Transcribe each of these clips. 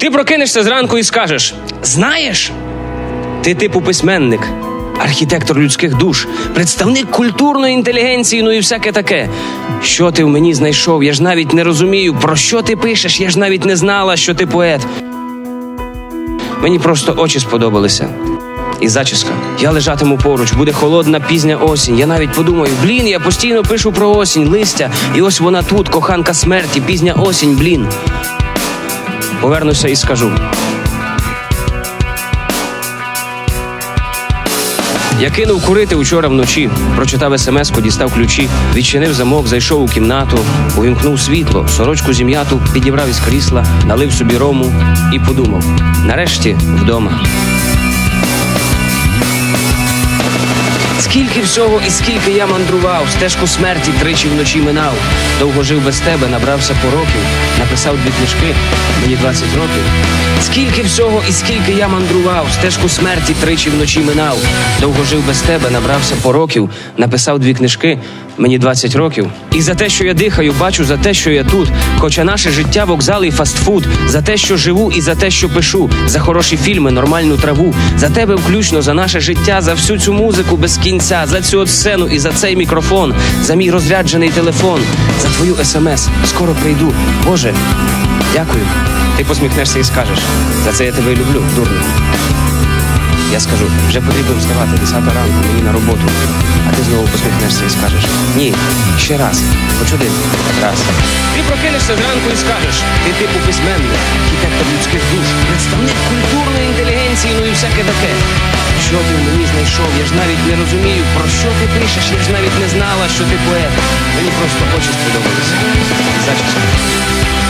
Ти прокинешся зранку і скажеш: Знаєш, ти типу письменник, архітектор людських душ, представник культурної інтелігенції, ну і всяке таке. Що ти в мені знайшов? Я ж навіть не розумію, про що ти пишеш, я ж навіть не знала, що ти поет. Мені просто очі сподобалися. І зачіска. Я лежатиму поруч, буде холодна пізня осінь. Я навіть подумаю, блін, я постійно пишу про осінь, листя, і ось вона тут, коханка смерті, пізня осінь, блін. Повернуся і скажу. Я кинув курити учора вночі, прочитав смс-ку, дістав ключі, відчинив замок, зайшов у кімнату, увімкнув світло, сорочку зім'яту, підібрав із крісла, налив собі рому і подумав: нарешті вдома. Скільки всього і скільки я мандрував, стежку смерті тричі вночі минав. Довго жив без тебе, набрався пороків, написав дві книжки, мені 20 років. Скільки всього і скільки я мандрував, стежку смерті тричі вночі минав. Довго жив без тебе, набрався пороків, написав дві книжки, мені 20 років. І за те, що я дихаю, бачу за те, що я тут. Хоча наше життя вокзал і фастфуд, за те, що живу, і за те, що пишу, за хороші фільми, нормальну траву, за тебе включно, за наше життя, за всю цю музику без кінця, за цю от сцену і за цей мікрофон, за мій розряджений телефон, за твою смс. Скоро прийду. Боже, дякую. Ти посміхнешся і скажеш. За це я тебе люблю, дурню. Я скажу, вже потрібно вставати, 10 ранку, мені на роботу. А ти знову посміхнешся і скажеш: Ні, ще раз, хоч один раз. Ти прокинешся зранку і скажеш, ти типу письменник, архітектор людських душ, представник культурної інтелігенції, ну і всяке таке. Що ти в мені знайшов? Я ж навіть не розумію, про що ти пишеш, я ж навіть не знала, що ти поет. Мені просто очі сподобалися. І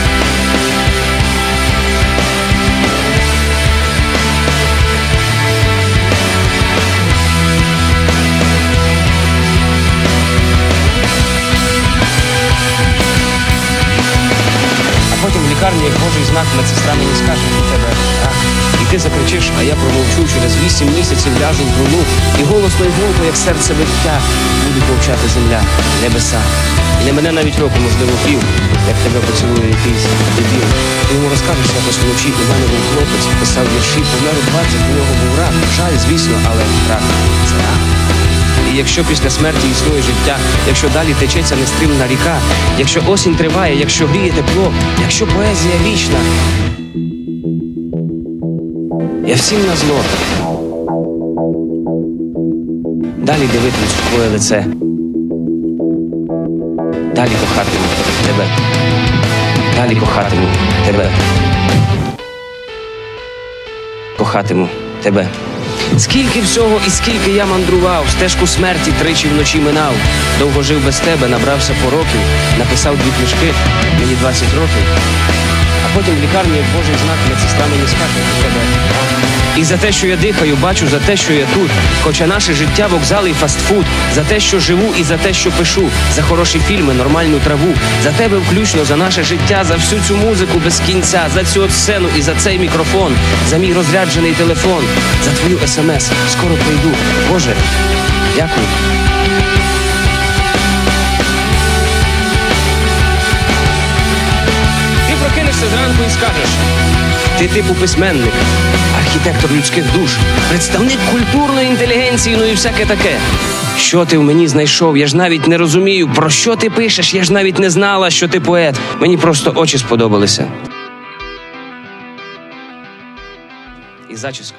лікарні, як божий знак, медсестра мені скаже, у тебе рак. І ти закричиш, а я промовчу через вісім місяців ляжу в труну, і голосно й гулко, як серце биття, будуть мовчати земля, небеса. І не мене навіть року, можливо, пів, як тебе поцілує якийсь дебіл. Ти йому розкажеш якось вночі, у мене був хлопець, писав вірші, помер у 20, у нього був рак. Жаль, звісно, але рак це рак. І якщо після смерті існує життя, якщо далі течеться нестримна ріка, якщо осінь триває, якщо гріє тепло, якщо поезія вічна, я всім на зло. Далі дивитимусь в твоє лице. Далі кохатиму тебе. Далі кохатиму тебе. Кохатиму тебе. Скільки всього і скільки я мандрував, стежку смерті тричі вночі минав. Довго жив без тебе, набрався пороків, написав дві книжки, мені 20 років. А потім в лікарні, божий знак, медсестра мені скаже, що тебе. І за те, що я дихаю, бачу за те, що я тут. Хоча наше життя вокзал і фастфуд, за те, що живу, і за те, що пишу, за хороші фільми, нормальну траву, за тебе включно, за наше життя, за всю цю музику без кінця, за цю сцену і за цей мікрофон, за мій розряджений телефон, за твою смс. Скоро прийду. Боже, дякую. Ти типу письменник, архітектор людських душ, представник культурної інтелігенції, ну і всяке таке. Що ти в мені знайшов? Я ж навіть не розумію, про що ти пишеш, я ж навіть не знала, що ти поет. Мені просто очі сподобалися. І зачіска.